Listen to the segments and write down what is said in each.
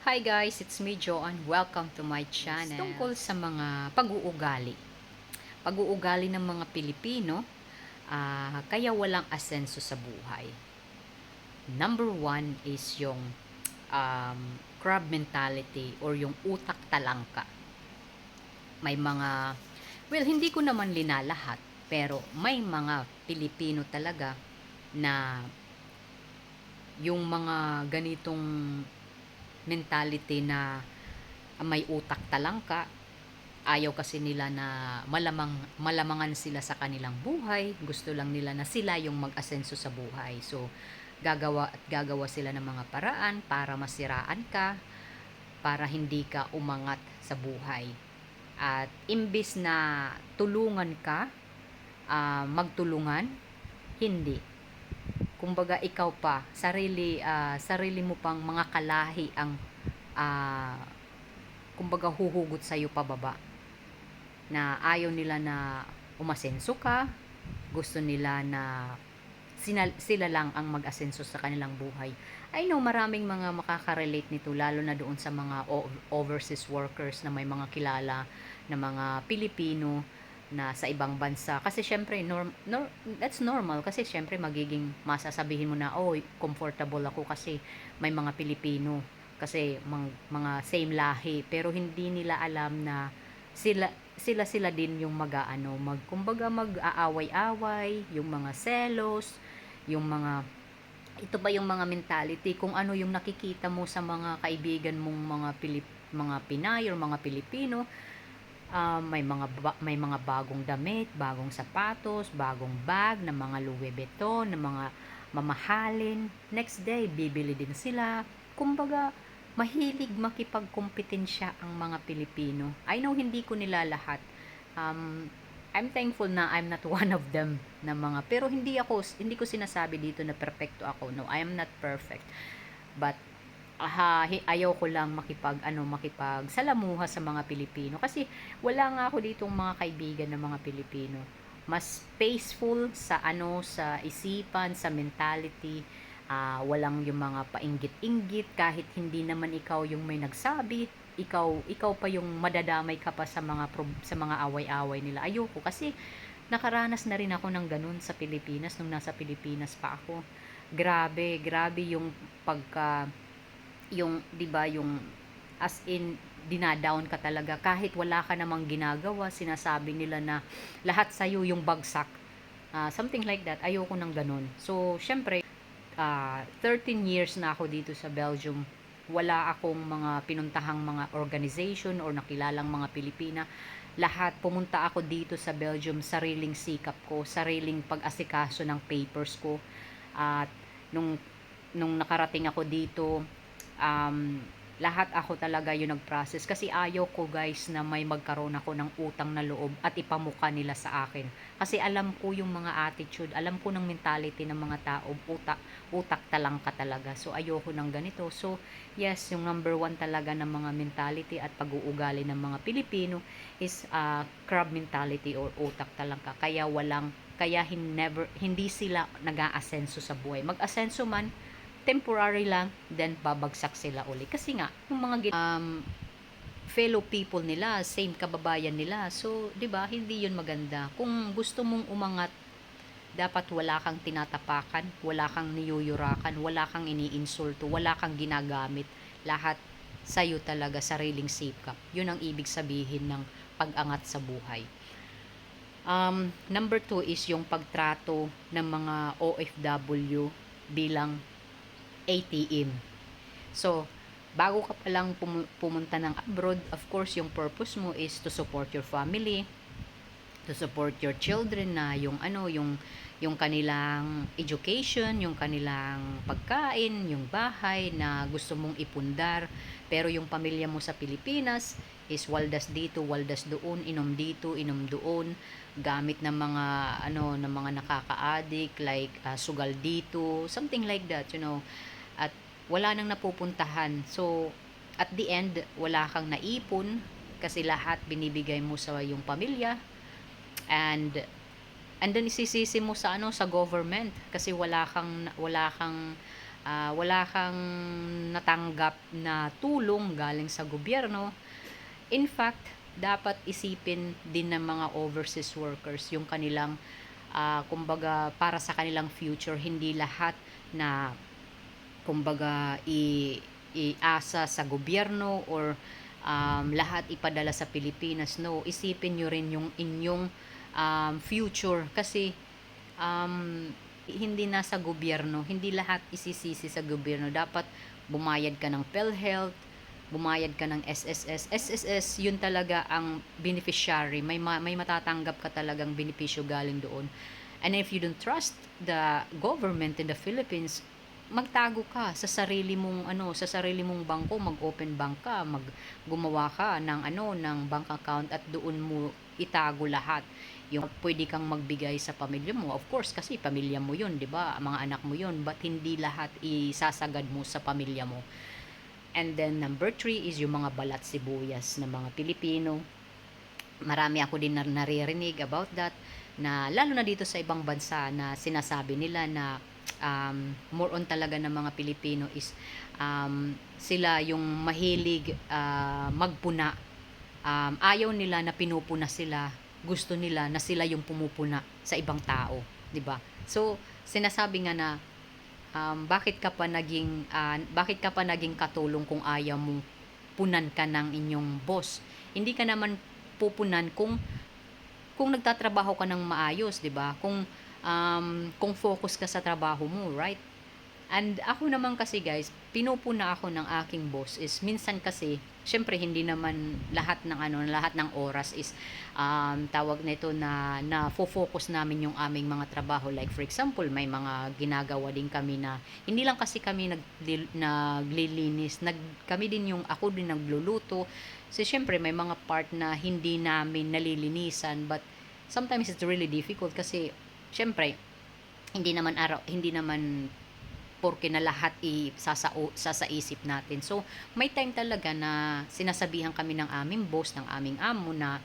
Hi guys, it's me Jo and welcome to my channel. Tungkol sa mga pag-uugali. Pag-uugali ng mga Pilipino, ah, kaya walang asenso sa buhay. Number one is yung um, crab mentality or yung utak talangka. May mga, well, hindi ko naman linalahat, pero may mga Pilipino talaga na yung mga ganitong mentality na may utak talangka. Ayaw kasi nila na malamang malamangan sila sa kanilang buhay. Gusto lang nila na sila yung mag-asenso sa buhay. So gagawa at gagawa sila ng mga paraan para masiraan ka para hindi ka umangat sa buhay. At imbis na tulungan ka ah, magtulungan hindi kumbaga ikaw pa sarili ah, sarili mo pang mga kalahi ang ah, kumbaga huhugot sa iyo pababa. Na ayaw nila na umasenso ka gusto nila na sina- sila lang ang mag-asenso sa kanilang buhay. I know maraming mga makaka-relate nito lalo na doon sa mga overseas workers na may mga kilala na mga Pilipino na sa ibang bansa. Kasi syempre norm, nor, that's normal. Kasi syempre magiging masasabihin mo na oh comfortable ako kasi may mga Pilipino. Kasi mang, mga same lahi. Pero hindi nila alam na sila sila sila din yung mag-aano mag kumbaga mag-aaway-away yung mga selos yung mga ito ba yung mga mentality? Kung ano yung nakikita mo sa mga kaibigan mong mga Pilip, mga Pinay or mga Pilipino Ah, may mga ba- may mga bagong damit, bagong sapatos, bagong bag na mga Louis Vuitton, na mga mamahalin. Next day, bibili din sila. Kumbaga, mahilig makipagkompetensya ang mga Pilipino. I know hindi ko nila lahat. Um, I'm thankful na I'm not one of them na mga pero hindi ako hindi ko sinasabi dito na perfecto ako. No, I am not perfect. But hi- ayaw ko lang makipag ano makipag salamuha sa mga Pilipino. Kasi wala nga ako ditong mga kaibigan ng mga Pilipino. Mas peaceful sa ano sa isipan sa mentality. Ah, walang yung mga painggit-inggit. Kahit hindi naman ikaw yung may nagsabi ikaw ikaw pa yung madadamay ka pa sa mga sa mga away-away nila. Ayoko kasi nakaranas na rin ako ng ganun sa Pilipinas nung nasa Pilipinas pa ako. Grabe grabe yung pagka yung 'di ba yung as in dinadown ka talaga. Kahit wala ka namang ginagawa sinasabi nila na lahat sa yung bagsak. Ah, something like that. Ayoko nang ganun. So syempre ah, 13 years na ako dito sa Belgium. Wala akong mga pinuntahang mga organization or nakilalang mga Pilipina. Lahat pumunta ako dito sa Belgium sariling sikap ko sariling pag-asikaso ng papers ko. At nung nung nakarating ako dito um, lahat ako talaga yung nag-process. Kasi ayaw ko guys na may magkaroon ako ng utang na loob at ipamuka nila sa akin. Kasi alam ko yung mga attitude alam ko ng mentality ng mga tao utak utak talangka talaga. So ayoko ng ganito. So yes yung number one talaga ng mga mentality at pag-uugali ng mga Pilipino is uh, crab mentality or utak talangka kaya walang kaya hin never hindi sila nag-aasenso sa buhay. Mag-asenso man temporary lang, then babagsak sila uli. Kasi nga, yung mga um, fellow people nila, same kababayan nila. So, 'di ba, hindi 'yun maganda. Kung gusto mong umangat, dapat wala kang tinatapakan, wala kang niyuyurakan, wala kang iniinsulto, wala kang ginagamit. Lahat sa'yo talaga, sariling sikap. 'Yun ang ibig sabihin ng pag-angat sa buhay. Um, number two is yung pagtrato ng mga OFW bilang ATM. So, bago ka palang pum- pumunta ng abroad, of course, yung purpose mo is to support your family, to support your children na yung ano, yung yung kanilang education, yung kanilang pagkain, yung bahay na gusto mong ipundar. Pero yung pamilya mo sa Pilipinas is waldas dito, waldas doon, inom dito, inom doon, gamit ng mga ano, ng mga nakaka-addict like ah, sugal dito, something like that, you know at wala nang napupuntahan. So, at the end, wala kang naipon kasi lahat binibigay mo sa yung pamilya and and then isisisi mo sa ano sa government kasi wala kang wala kang ah, wala kang natanggap na tulong galing sa gobyerno. In fact, dapat isipin din ng mga overseas workers yung kanilang ah, kumbaga para sa kanilang future hindi lahat na kumbaga i iasa sa gobyerno or um, lahat ipadala sa Pilipinas. No isipin nyo rin yung inyong um, future kasi um, hindi nasa gobyerno hindi lahat isisisi sa gobyerno. Dapat bumayad ka ng PhilHealth bumayad ka ng SSS. SSS, yun talaga ang beneficiary. May, ma- may matatanggap ka talagang benepisyo galing doon. And if you don't trust the government in the Philippines, magtago ka sa sarili mong ano, sa sarili mong bangko, mag-open bank ka, mag gumawa ka ng ano, ng bank account at doon mo itago lahat. Yung pwede kang magbigay sa pamilya mo. Of course, kasi pamilya mo 'yun, 'di ba? Mga anak mo 'yun, but hindi lahat isasagad mo sa pamilya mo. And then number three is yung mga balat sibuyas ng mga Pilipino. Marami ako din na naririnig about that na lalo na dito sa ibang bansa na sinasabi nila na um, more on talaga ng mga Pilipino is um, sila yung mahilig uh, magpuna. Um, ayaw nila na pinupuna sila. Gusto nila na sila yung pumupuna sa ibang tao, 'di ba? So, sinasabi nga na um, bakit ka pa naging uh, bakit ka pa naging katulong kung ayaw mong punan ka ng inyong boss? Hindi ka naman pupunan kung kung nagtatrabaho ka ng maayos 'di ba? Kung um, kung focus ka sa trabaho mo right? And ako naman kasi guys, pinupuna ako ng aking boss is minsan kasi, syempre hindi naman lahat ng ano, lahat ng oras is um, tawag nito na na focus namin yung aming mga trabaho. Like for example, may mga ginagawa din kami na hindi lang kasi kami nag naglilinis, nag kami din yung ako din nagluluto. So syempre may mga part na hindi namin nalilinisan but sometimes it's really difficult kasi syempre hindi naman araw hindi naman porke na lahat i sasao, sasaisip natin. So, may time talaga na sinasabihan kami ng aming boss, ng aming amo na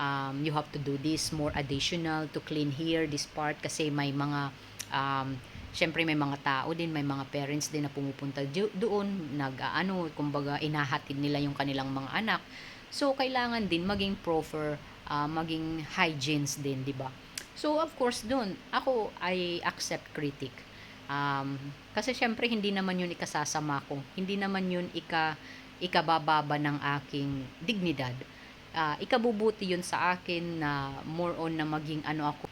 um, you have to do this more additional to clean here, this part, kasi may mga um, syempre may mga tao din, may mga parents din na pumupunta doon, nag-ano, kumbaga inahatid nila yung kanilang mga anak. So, kailangan din maging proper, uh, maging hygienes din, di ba? So, of course, doon, ako, I accept critic Um, kasi syempre hindi naman yun ikasasama ko. Hindi naman yun ika, ikabababa ng aking dignidad. Uh, ikabubuti yun sa akin na more on na maging ano ako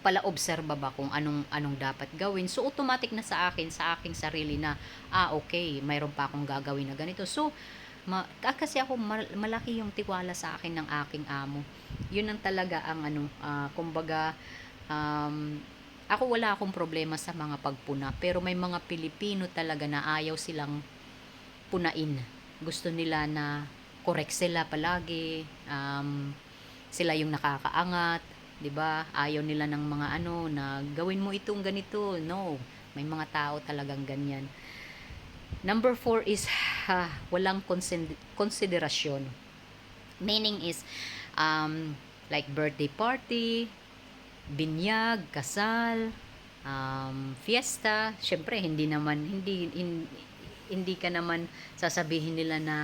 pala obserba ba kung anong anong dapat gawin. So automatic na sa akin sa aking sarili na ah okay, mayroon pa akong gagawin na ganito. So ma, kasi ako malaki yung tiwala sa akin ng aking amo. Yun ang talaga ang ano uh, kumbaga um, ako wala akong problema sa mga pagpuna, pero may mga Pilipino talaga na ayaw silang punain. Gusto nila na correct sila palagi, um, sila yung nakakaangat, 'di ba? Ayaw nila ng mga ano na gawin mo itong ganito. No, may mga tao talagang ganyan. Number four is ha, walang konsiderasyon. Meaning is um, like birthday party, binyag, kasal, um, fiesta, syempre hindi naman hindi hindi, hindi ka naman sasabihin nila na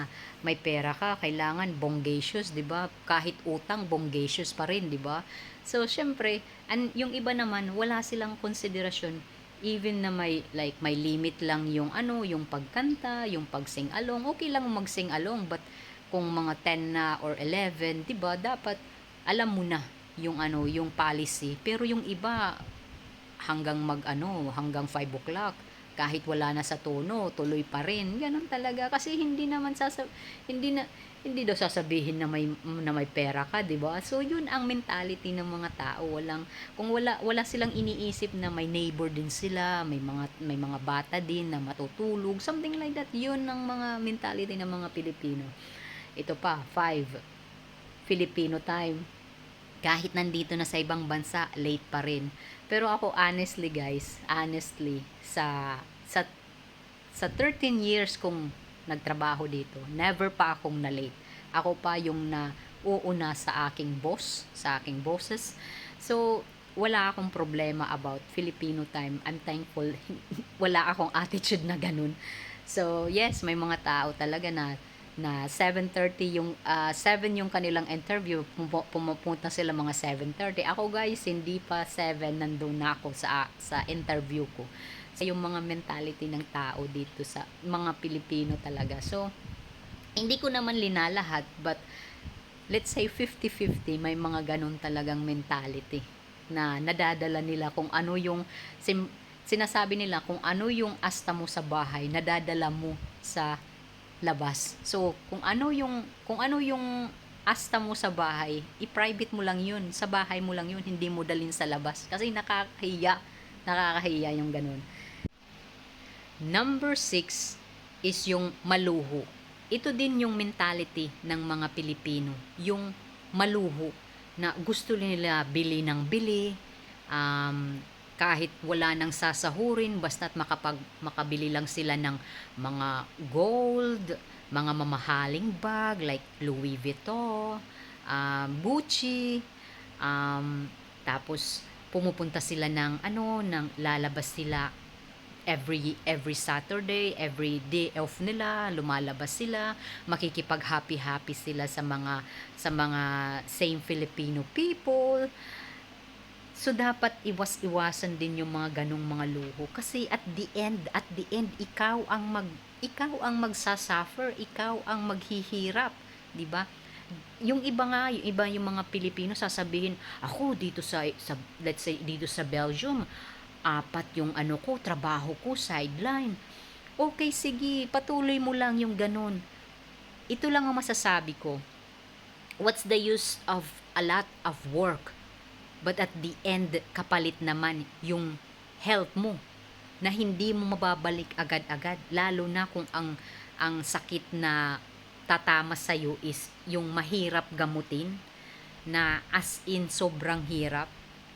may pera ka, kailangan bongacious, 'di ba? Kahit utang bongacious pa rin, 'di ba? So syempre, an yung iba naman wala silang konsiderasyon even na may like may limit lang yung ano, yung pagkanta, yung pagsing along, okay lang magsing along but kung mga 10 na or 11, 'di ba? Dapat alam mo na yung ano, yung policy. Pero yung iba hanggang mag ano, hanggang 5 o'clock kahit wala na sa tono, tuloy pa rin. Ganun talaga kasi hindi naman sasa hindi na hindi daw sasabihin na may na may pera ka, 'di ba? So yun ang mentality ng mga tao. Walang kung wala wala silang iniisip na may neighbor din sila, may mga may mga bata din na matutulog, something like that. Yun ang mga mentality ng mga Pilipino. Ito pa, 5 Filipino time kahit nandito na sa ibang bansa, late pa rin. Pero ako honestly guys, honestly, sa sa sa 13 years kong nagtrabaho dito, never pa akong na late. Ako pa yung na uuna sa aking boss, sa aking bosses. So, wala akong problema about Filipino time. I'm thankful. wala akong attitude na ganun. So, yes, may mga tao talaga na na 7:30 yung ah, 7 yung kanilang interview Pumu- pumupunta sila mga 7:30 ako guys hindi pa 7 nandun na ako sa sa interview ko. So yung mga mentality ng tao dito sa mga Pilipino talaga. So hindi ko naman linalahat but let's say 50-50 may mga ganun talagang mentality na nadadala nila kung ano yung sim, sinasabi nila kung ano yung asta mo sa bahay nadadala mo sa labas. So kung ano yung kung ano yung asta mo sa bahay i-private mo lang yun. Sa bahay mo lang yun hindi mo dalin sa labas. Kasi nakakahiya nakakahiya yung ganun. Number 6 is yung maluho. Ito din yung mentality ng mga Pilipino, yung maluho na gusto nila bili ng bili, um, kahit wala nang sasahurin, basta't makapag, makabili lang sila ng mga gold, mga mamahaling bag like Louis Vuitton, um, Gucci, um, tapos pumupunta sila ng ano, ng lalabas sila every every Saturday, every day off nila, lumalabas sila, makikipag happy happy sila sa mga sa mga same Filipino people. So dapat iwas-iwasan din yung mga ganong mga luho kasi at the end, at the end ikaw ang mag ikaw ang magsasuffer, ikaw ang maghihirap, 'di ba? Yung iba nga, yung iba yung mga Pilipino sasabihin, ako dito sa, sa let's say dito sa Belgium, apat yung ano ko, trabaho ko, sideline. Okay, sige, patuloy mo lang yung ganun. Ito lang ang masasabi ko. What's the use of a lot of work? But at the end, kapalit naman yung health mo na hindi mo mababalik agad-agad lalo na kung ang ang sakit na tatama sa iyo is yung mahirap gamutin na as in sobrang hirap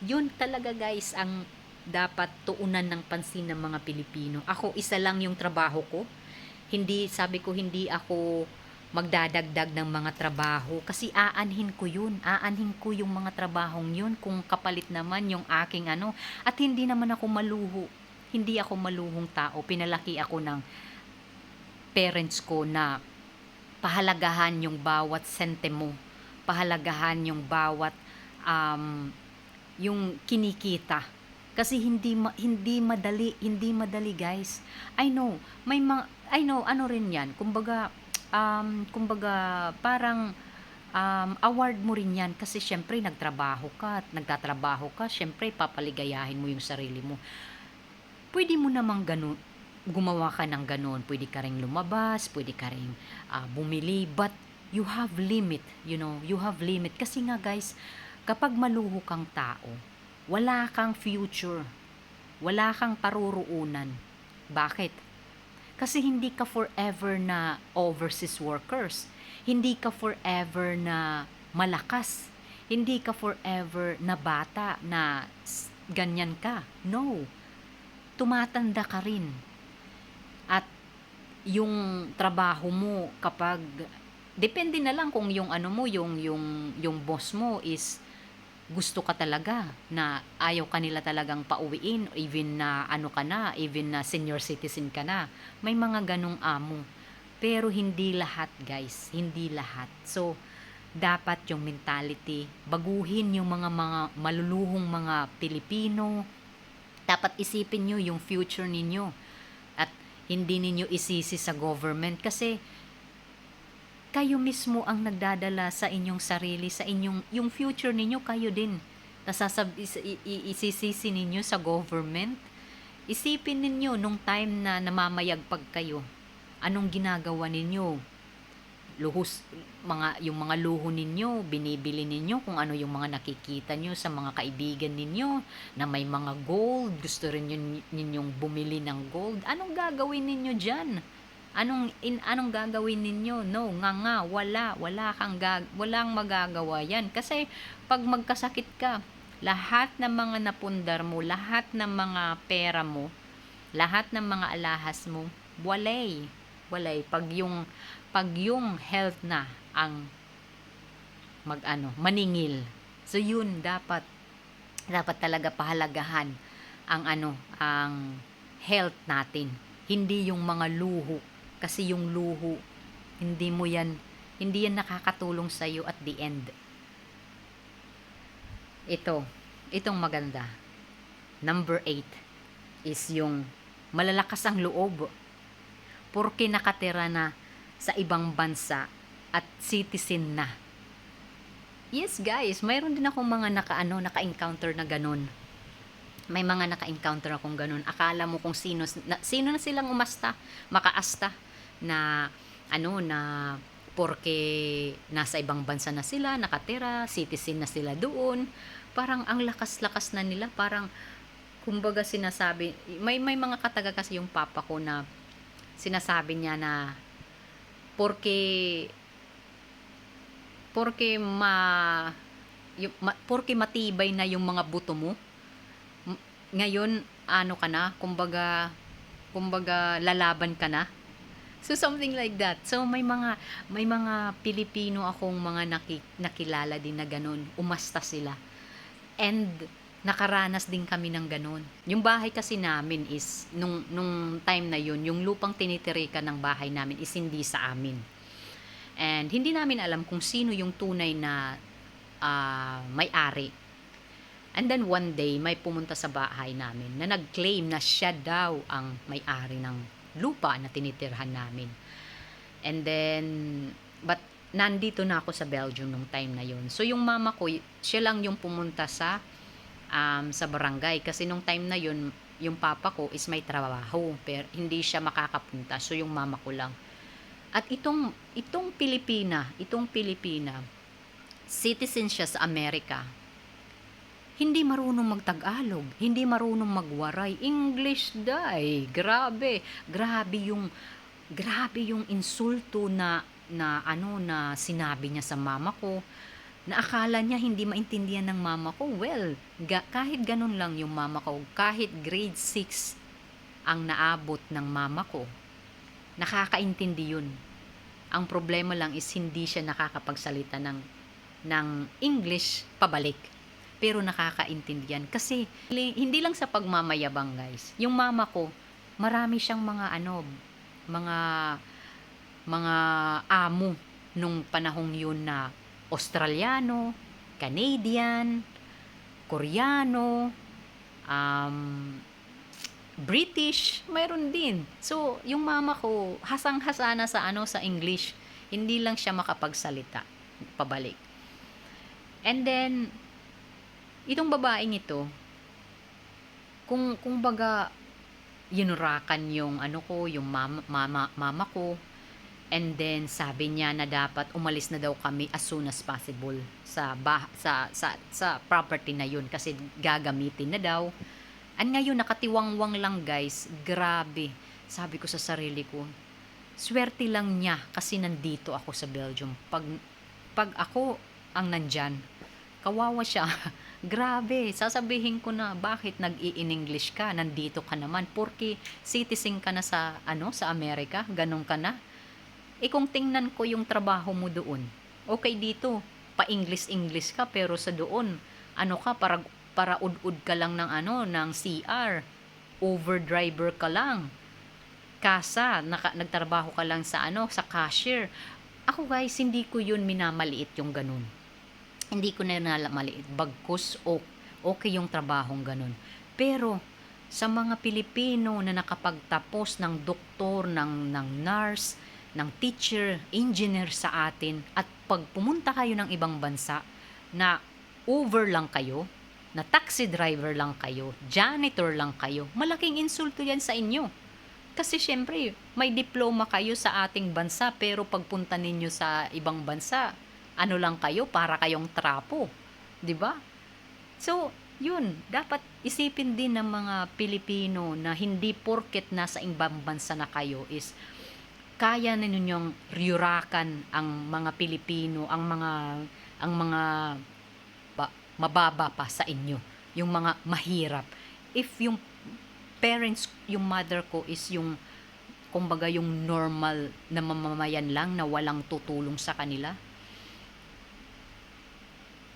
yun talaga guys ang dapat tuunan ng pansin ng mga Pilipino. Ako, isa lang yung trabaho ko. Hindi, sabi ko, hindi ako magdadagdag ng mga trabaho kasi aanhin ko yun. Aanhin ko yung mga trabahong yun kung kapalit naman yung aking ano. At hindi naman ako maluho. Hindi ako maluhong tao. Pinalaki ako ng parents ko na pahalagahan yung bawat sentimo. Pahalagahan yung bawat um, yung kinikita kasi hindi ma- hindi madali, hindi madali, guys. I know, may mga I know ano rin 'yan. Kumbaga um kumbaga parang um, award mo rin 'yan kasi syempre nagtrabaho ka at nagtatrabaho ka, syempre papaligayahin mo yung sarili mo. Pwede mo namang ganun gumawa ka ng ganun. Pwede ka ring lumabas, pwede ka ring uh, bumili, but you have limit, you know, you have limit. Kasi nga guys, kapag maluho kang tao, wala kang future. Wala kang paruruunan. Bakit? Kasi hindi ka forever na overseas workers. Hindi ka forever na malakas. Hindi ka forever na bata na ganyan ka. No. Tumatanda ka rin. At yung trabaho mo kapag depende na lang kung yung ano mo yung yung yung boss mo is gusto ka talaga na ayaw kanila talagang pauwiin even na ano ka na, even na senior citizen ka na. May mga ganong amo. Pero hindi lahat guys, hindi lahat. So, dapat yung mentality, baguhin yung mga mga maluluhong mga Pilipino. Dapat isipin nyo yung future ninyo. At hindi ninyo isisi sa government kasi kayo mismo ang nagdadala sa inyong sarili, sa inyong, yung future ninyo, kayo din. Nasasab, is, isisisi ninyo sa government. Isipin ninyo nung time na namamayagpag kayo, anong ginagawa ninyo? Luhos, mga, yung mga luho ninyo, binibili ninyo kung ano yung mga nakikita nyo sa mga kaibigan ninyo na may mga gold, gusto rin ninyong bumili ng gold. Anong gagawin ninyo dyan? Anong in anong gagawin ninyo? No, nga nga, wala, wala kang gag, walang magagawa 'yan kasi pag magkasakit ka, lahat ng mga napundar mo, lahat ng mga pera mo, lahat ng mga alahas mo, walay. Walay pag yung pag yung health na ang mag ano, maningil. So yun dapat dapat talaga pahalagahan ang ano, ang health natin. Hindi yung mga luho. Kasi yung luho, hindi mo yan, hindi yan nakakatulong sa iyo at the end. Ito, itong maganda. Number 8 is yung malalakas ang loob. Porque nakatira na sa ibang bansa at citizen na. Yes guys, mayroon din akong mga naka-ano, naka-encounter na ganun. May mga naka-encounter akong ganun. Akala mo kung sino na, sino na silang umasta, makaasta na ano na porke nasa ibang bansa na sila, nakatira, citizen na sila doon. Parang ang lakas-lakas na nila, parang kumbaga sinasabi, may may mga kataga kasi yung papa ko na sinasabi niya na porke porke ma, yung, ma porke matibay na yung mga buto mo ngayon ano ka na kumbaga kumbaga lalaban ka na so something like that so may mga may mga Pilipino akong mga naki, nakilala din na ganun umasta sila and nakaranas din kami ng ganun. Yung bahay kasi namin is, nung, nung time na yun, yung lupang tinitirikan ng bahay namin is hindi sa amin. And hindi namin alam kung sino yung tunay na ah, may-ari. And then one day, may pumunta sa bahay namin na nag-claim na siya daw ang may-ari ng lupa na tinitirhan namin. And then, but nandito na ako sa Belgium nung time na yun. So yung mama ko, siya lang yung pumunta sa um, sa barangay kasi nung time na yun yung papa ko is may trabaho pero hindi siya makakapunta so yung mama ko lang at itong itong Pilipina itong Pilipina citizen siya sa Amerika hindi marunong magtagalog hindi marunong magwaray English day grabe grabe yung grabe yung insulto na na ano na sinabi niya sa mama ko na akala niya hindi maintindihan ng mama ko. Well, ga- kahit ganun lang yung mama ko, kahit grade 6 ang naabot ng mama ko, nakakaintindi yun. Ang problema lang is hindi siya nakakapagsalita ng, ng English pabalik. Pero nakakaintindihan. Kasi hindi lang sa pagmamayabang guys. Yung mama ko, marami siyang mga ano, mga mga amo nung panahong yun na Australiano, Canadian, Koreano, um, British, mayroon din. So, yung mama ko, hasang-hasa na sa ano sa English. Hindi lang siya makapagsalita pabalik. And then, itong babaeng ito, kung kung baga yinurakan yung ano ko, yung mama, mama, mama ko, And then sabi niya na dapat umalis na daw kami as soon as possible sa bah- sa sa sa property na yun kasi gagamitin na daw. And ngayon nakatiwangwang lang guys, grabe. Sabi ko sa sarili ko, swerte lang niya kasi nandito ako sa Belgium. Pag pag ako ang nandyan, kawawa siya. Grabe, sasabihin ko na bakit nag-i-English ka, nandito ka naman, porque citizen ka na sa ano sa Amerika, ganun ka na eh kung tingnan ko yung trabaho mo doon, okay dito, pa-English-English ka, pero sa doon, ano ka, para, para ud-ud ka lang ng ano, ng CR, overdriver ka lang, kasa, naka, nagtrabaho ka lang sa ano, sa cashier. Ako guys, hindi ko yun minamaliit yung ganun. Hindi ko na maliit. Bagkus, okay yung trabahong ganun. Pero, sa mga Pilipino na nakapagtapos ng doktor, ng, ng nurse, ng teacher, engineer sa atin at pag pumunta kayo ng ibang bansa na over lang kayo, na taxi driver lang kayo, janitor lang kayo, malaking insulto yan sa inyo. Kasi syempre, may diploma kayo sa ating bansa pero pagpunta ninyo sa ibang bansa, ano lang kayo, para kayong trapo. 'Di ba? So, yun, dapat isipin din ng mga Pilipino na hindi porket nasa ibang bansa na kayo is kaya na ninyong riyurakan ang mga Pilipino, ang mga ang mga ba, mababa pa sa inyo, yung mga mahirap. If yung parents, yung mother ko is yung kumbaga yung normal na mamamayan lang na walang tutulong sa kanila.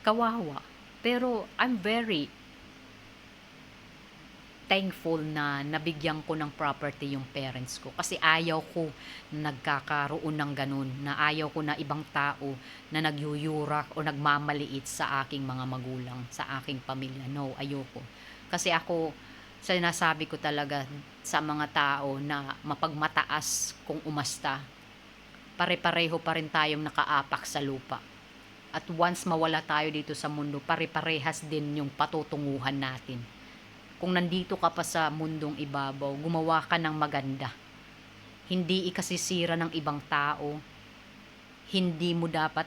Kawawa. Pero I'm very thankful na nabigyan ko ng property yung parents ko. Kasi ayaw ko na nagkakaroon ng ganun, na ayaw ko na ibang tao na nagyuyurak o nagmamaliit sa aking mga magulang, sa aking pamilya. No, ayoko. Kasi ako, sinasabi ko talaga sa mga tao na mapagmataas kung umasta, pare-pareho pa rin tayong nakaapak sa lupa. At once mawala tayo dito sa mundo, pare-parehas din yung patutunguhan natin. Kung nandito ka pa sa mundong ibabaw, gumawa ka ng maganda. Hindi ikasisira ng ibang tao. Hindi mo dapat,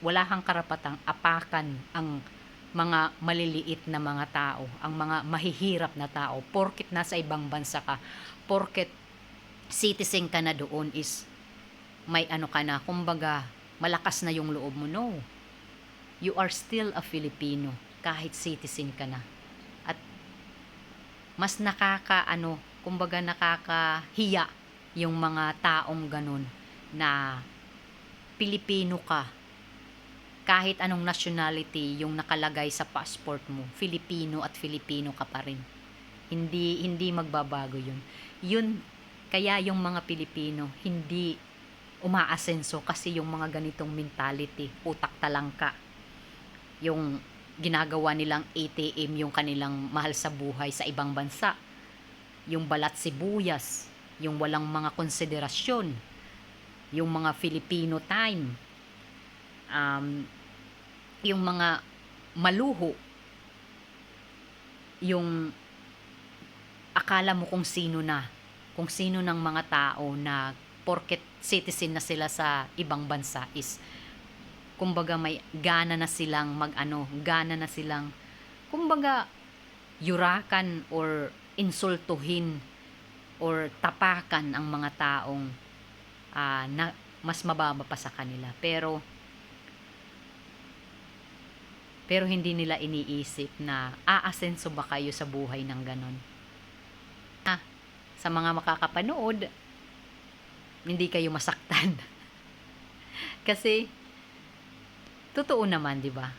wala kang karapatang apakan ang mga maliliit na mga tao, ang mga mahihirap na tao, porket nasa ibang bansa ka, porket citizen ka na doon is may ano ka na, kumbaga, malakas na yung loob mo. No. You are still a Filipino kahit citizen ka na. At mas nakaka ano, kumbaga nakakahiya yung mga taong ganun na Pilipino ka kahit anong nationality yung nakalagay sa passport mo, Filipino at Filipino ka pa rin. Hindi hindi magbabago 'yun. 'Yun kaya yung mga Pilipino hindi umaasenso kasi yung mga ganitong mentality, utak talangka. Yung ginagawa nilang ATM yung kanilang mahal sa buhay sa ibang bansa. Yung balat sibuyas, yung walang mga konsiderasyon, yung mga Filipino time, um, yung mga maluho, yung akala mo kung sino na, kung sino ng mga tao na porket citizen na sila sa ibang bansa is kumbaga may gana na silang mag-ano, gana na silang kumbaga yurakan or insultuhin or tapakan ang mga taong ah, na mas mababa pa sa kanila. Pero pero hindi nila iniisip na aasenso ba kayo sa buhay ng ganon. Ah, sa mga makakapanood, hindi kayo masaktan. Kasi, totoo naman, di ba?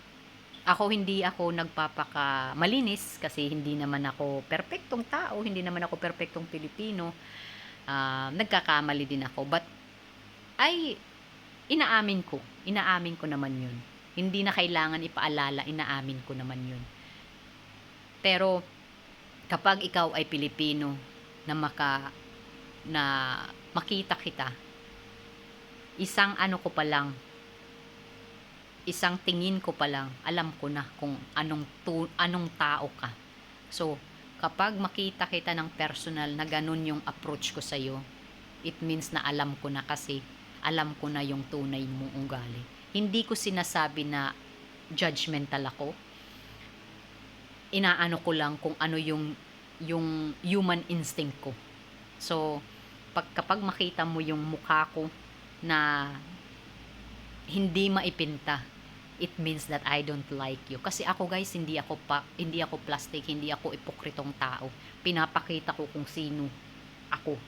Ako hindi ako nagpapaka malinis kasi hindi naman ako perpektong tao, hindi naman ako perpektong Pilipino. Ah, nagkakamali din ako, but ay inaamin ko, inaamin ko naman 'yun. Hindi na kailangan ipaalala, inaamin ko naman 'yun. Pero kapag ikaw ay Pilipino na maka na makita kita, isang ano ko pa lang, isang tingin ko pa lang, alam ko na kung anong, tu, anong tao ka. So, kapag makita kita ng personal na ganun yung approach ko sa'yo, it means na alam ko na kasi, alam ko na yung tunay mong ugali. Hindi ko sinasabi na judgmental ako. Inaano ko lang kung ano yung yung human instinct ko. So, pag, kapag makita mo yung mukha ko na hindi maipinta, it means that I don't like you. Kasi ako guys, hindi ako pa, hindi ako plastic, hindi ako ipokritong tao. Pinapakita ko kung sino ako.